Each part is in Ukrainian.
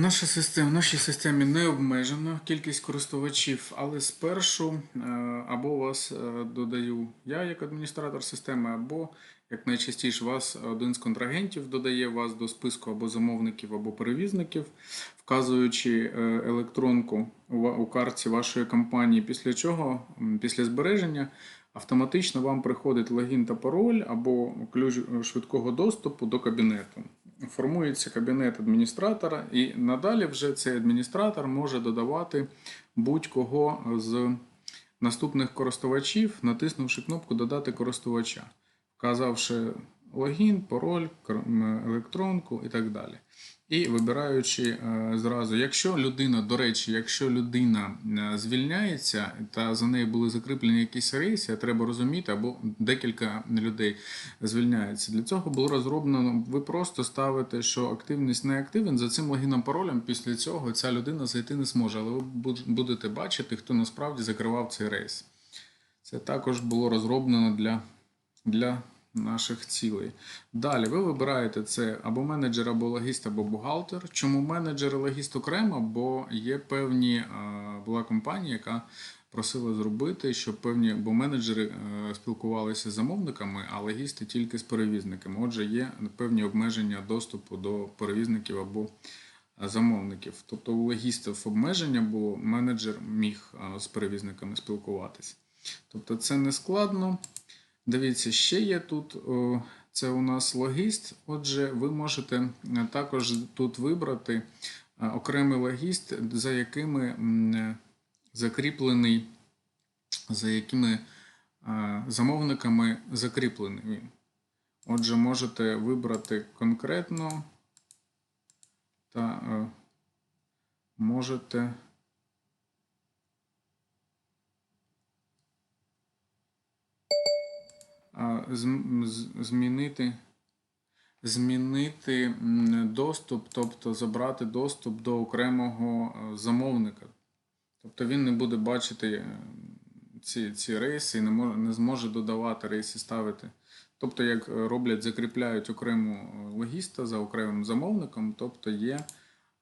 Наша система, в нашій системі не обмежена кількість користувачів, але спершу е, або вас е, додаю я як адміністратор системи, або як найчастіше вас один з контрагентів додає вас до списку або замовників, або перевізників, вказуючи е, електронку у картці вашої компанії, після чого, після збереження, автоматично вам приходить логін та пароль або ключ швидкого доступу до кабінету. Формується кабінет адміністратора, і надалі вже цей адміністратор може додавати будь-кого з наступних користувачів, натиснувши кнопку Додати користувача, вказавши логін, пароль, електронку і так далі. І вибираючи е, зразу, якщо людина, до речі, якщо людина е, звільняється та за нею були закріплені якісь рейси, треба розуміти, або декілька людей звільняється. Для цього було розроблено. Ви просто ставите, що активність не активен. За цим логіном паролем після цього ця людина зайти не зможе, але ви будете бачити, хто насправді закривав цей рейс. Це також було розроблено для, для наших цілей. Далі ви вибираєте це або менеджер, або логіст, або бухгалтер. Чому менеджер і логіст окремо? Бо є певні е, була компанія, яка просила зробити, щоб певні, бо менеджери е, спілкувалися з замовниками, а логісти тільки з перевізниками. Отже, є певні обмеження доступу до перевізників або е, замовників. Тобто у логістів обмеження було, менеджер міг з перевізниками спілкуватися. Тобто це не складно. Дивіться, ще є тут. Це у нас логіст. Отже, ви можете е, також тут вибрати е, окремий логіст, за якими е, закріплений, за якими замовниками закріплений він. Отже, можете вибрати конкретно та можете. а, зм- з- змінити, змінити доступ, тобто забрати доступ до окремого е, замовника. Тобто він не буде бачити е, ці, ці рейси і не, може, не зможе додавати рейси, ставити. Тобто, як е, роблять, закріпляють окрему е, логіста за окремим замовником, тобто є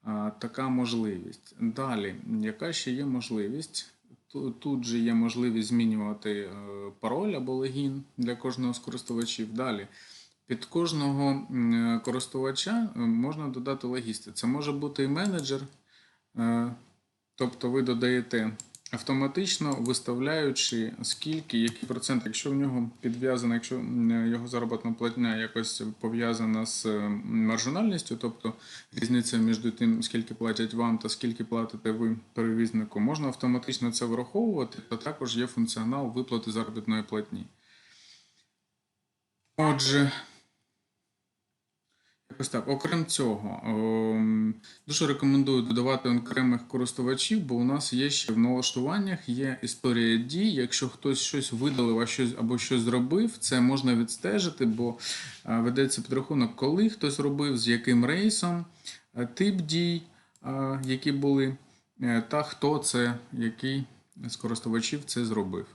а, така можливість. Далі, яка ще є можливість? Ту- Тут же є можливість змінювати е, пароль або логін для кожного з користувачів. Далі. Під кожного е, користувача е, можна додати логісти. Це може бути і менеджер, тобто ви додаєте автоматично виставляючи скільки, який процент, якщо в нього підв'язано, якщо його заробітна платня якось пов'язана з е, маржинальністю, тобто різниця між тим, скільки платять вам та скільки платите ви перевізнику, можна автоматично це враховувати, та також є функціонал виплати заробітної платні. Отже, якось так. Окрім цього, ем, дуже рекомендую додавати окремих користувачів, бо у нас є ще в налаштуваннях є історія дій. Якщо хтось щось видалив щось або щось зробив, це можна відстежити, бо е, ведеться підрахунок, коли хтось робив, з яким рейсом, е, тип дій, е, які були, та хто це, який з користувачів це зробив.